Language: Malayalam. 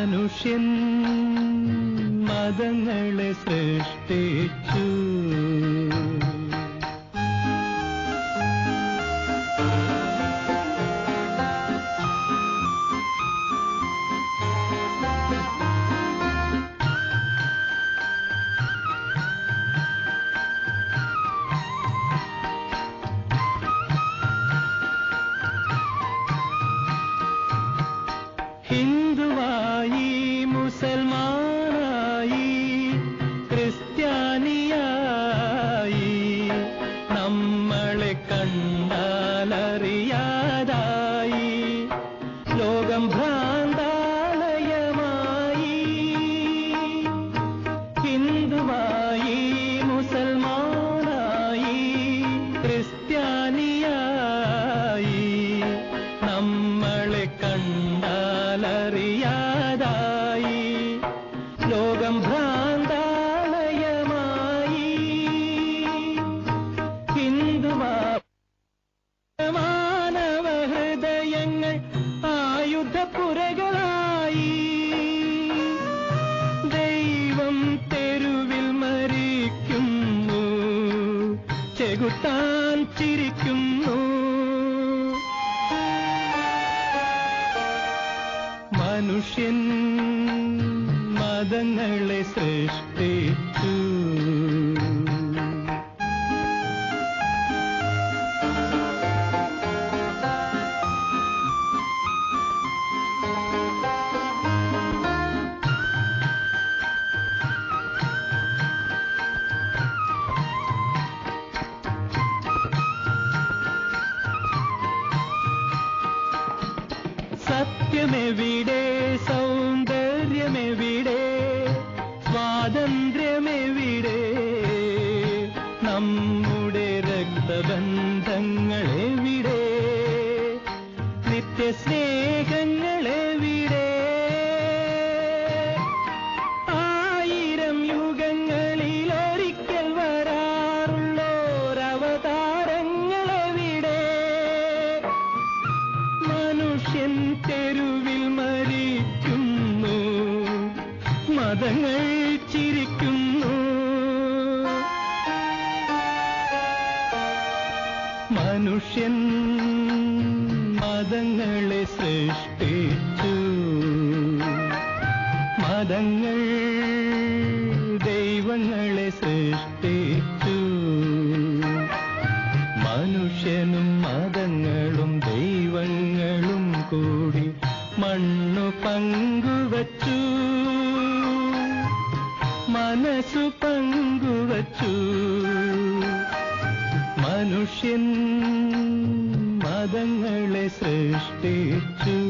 മനുഷ്യൻ മതങ്ങളെ സൃഷ്ടിച്ചു. ഹിന്ദുവായി കണ്ടാലറിയാതായി. ലോകം ഭ്രാന്താലയമായി. ഹിന്ദുവായി മുസൽമാനായി ക്രിസ്ത്യാനിയായി. നമ്മളെ കണ്ടാലറിയാതായി. ലോകം ഭ്രാന്താലയമായി ചെകുത്താൻ ചിരിക്കുന്നു. മനുഷ്യൻ മതങ്ങളെ സൃഷ്ടിച്ചു. സത്യമെവിടെ സൗന്ദര്യമെവിടെ? സ്വാതന്ത്ര്യമെവിടെ? നമ്മുടെ രക്തബന്ധങ്ങളെവിടെ? നിത്യസ്നേഹങ്ങളെവിടെ തെരുവിൽ മരിക്കുന്നു. മതങ്ങൾ ചിരിക്കുന്നു. മനുഷ്യൻ മതങ്ങളെ സൃഷ്ടിച്ചു. മതങ്ങൾ ദൈവങ്ങളെ സൃഷ്ടിച്ചു. മനുഷ്യനും മതങ്ങളും മണ്ണു പങ്കുവച്ചു. മനസ്സു പങ്കുവച്ചു. മനുഷ്യൻ മതങ്ങളെ സൃഷ്ടിച്ചു.